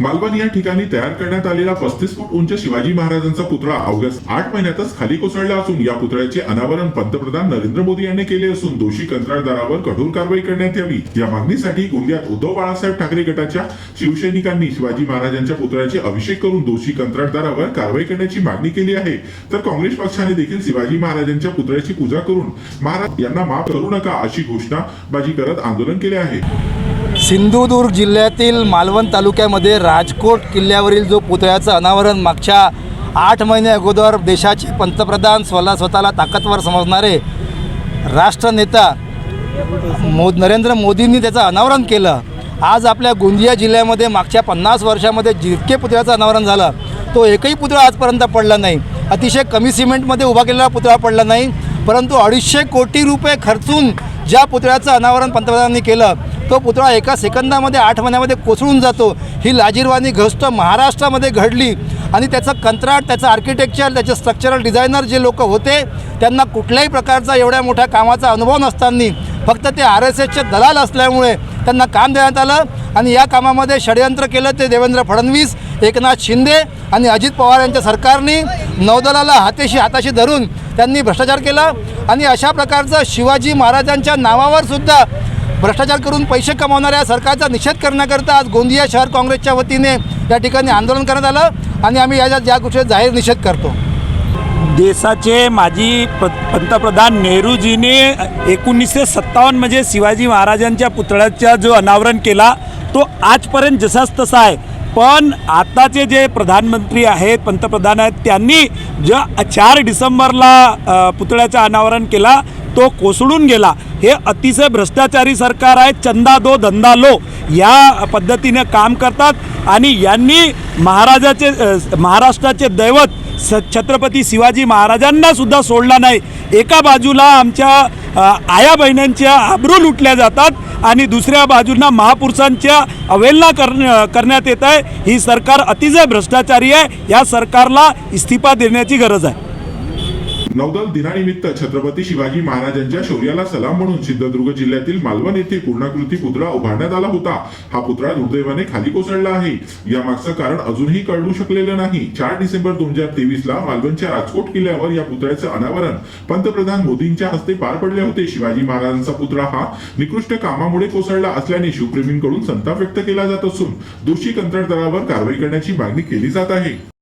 मालवण या ठिकाणी तयार करण्यात आलेला पस्तीस फूट उंच शिवाजी महाराजांचा पुतळा ऑगस्ट आठ महिन्यातच खाली कोसळला असून या पुतळ्याचे अनावरण पंतप्रधान नरेंद्र मोदी यांनी केले असून दोषी कंत्राटदारावर कठोर कारवाई करण्यात यावी या मागणीसाठी गोंदियात उद्धव बाळासाहेब ठाकरे गटाच्या शिवसैनिकांनी शिवाजी महाराजांच्या पुतळ्याचे अभिषेक करून दोषी कंत्राटदारावर कारवाई करण्याची मागणी केली आहे. तर काँग्रेस पक्षाने देखील शिवाजी महाराजांच्या पुतळ्याची पूजा करून महाराज यांना माफ करू नका अशी घोषणाबाजी करत आंदोलन केले आहे. सिंधुदुर्ग जिल्ह्यातील मालवण तालुक्यामध्ये राजकोट किल्ल्यावरील जो पुतळ्याचं अनावरण मागच्या आठ महिने अगोदर देशाचे पंतप्रधान स्वतः स्वतःला ताकदवर समजणारे राष्ट्रनेता मो नरेंद्र मोदींनी त्याचं अनावरण केलं. आज आपल्या गोंदिया जिल्ह्यामध्ये मागच्या पन्नास वर्षामध्ये जितके पुतळ्याचं अनावरण झालं तो एकही पुतळा आजपर्यंत पडला नाही. अतिशय कमी सिमेंटमध्ये उभा केलेला पुतळा पडला नाही परंतु अडीचशे कोटी रुपये खर्चून ज्या पुतळ्याचं अनावरण पंतप्रधानांनी केलं तो पुतळा एका सेकंदामध्ये आठ महिन्यामध्ये कोसळून जातो. ही लाजीरवाणी गोष्ट महाराष्ट्रामध्ये घडली आणि त्याचं कंत्राट त्याचं आर्किटेक्चर त्याचे स्ट्रक्चरल डिझायनर जे लोक होते त्यांना कुठल्याही प्रकारचा एवढ्या मोठ्या कामाचा अनुभव नसताना फक्त ते आर एस एसचे दलाल असल्यामुळे त्यांना काम देण्यात आलं आणि या कामामध्ये षडयंत्र केलं ते देवेंद्र फडणवीस एकनाथ शिंदे आणि अजित पवार यांच्या सरकारने. नौदलाला हातेशी हाताशी धरून त्यांनी भ्रष्टाचार केला आणि अशा प्रकारचं शिवाजी महाराजांच्या नावावर सुद्धा भ्रष्टाचार करून पैसे कमावणाऱ्या सरकारचा निषेध करण्याकरता आज गोंदिया शहर काँग्रेसच्या वतीने या ठिकाणी आंदोलन करण्यात आलं आणि आम्ही याच्या या गोष्टीचा जाहीर निषेध करतो. देशाचे माजी प पंतप्रधान नेहरूजीने एकोणीसशे सत्तावन्न म्हणजे शिवाजी महाराजांच्या पुतळ्याचा जो अनावरण केला तो आजपर्यंत जसाच तसा आहे. पण आताचे जे प्रधानमंत्री आहेत पंतप्रधान आहेत त्यांनी ज्या चार डिसेंबरला पुतळ्याचं अनावरण केला तो कोसळून गेला. हे अतिशय भ्रष्टाचारी सरकार आहे चंदा दो धंदा लो. या पद्धतीने काम करतात आणि यांनी महाराजाचे महाराष्ट्राचे दैवत स छत्रपती शिवाजी महाराजांनासुद्धा सोडला नाही. एका बाजूला आमच्या आया बहिण्यांच्या आबरू लुटल्या जातात आणि दुसऱ्या बाजूंना महापुरुषांच्या अवहेलना कर करण्यात येत आहे. ही सरकार अतिशय भ्रष्टाचारी आहे. या सरकारला इस्तिफा देण्याची गरज आहे. नौदल दिनानिमित्त छत्रपती शिवाजी महाराजांच्या शौर्याला सलाम म्हणून सिंधुदुर्ग जिल्ह्यातील मालवण येथे पूर्णाकृती पुतळा उभारण्यात आला होता. हा पुतळा दुर्दैवाने खाली कोसळला आहे. या मागचं कारण अजूनही कळू शकलेलं नाही. चार डिसेंबर दोन हजार तेवीस ला मालवणच्या राजकोट किल्ल्यावर या पुतळ्याचं अनावरण. पंतप्रधान मोदींच्या हस्ते पार पडले होते. शिवाजी महाराजांचा पुतळा हा निकृष्ट कामामुळे कोसळला असल्याने शिवप्रेमींकडून संताप व्यक्त केला जात असून दोषी कंत्राटदारावर कारवाई करण्याची मागणी केली जात आहे.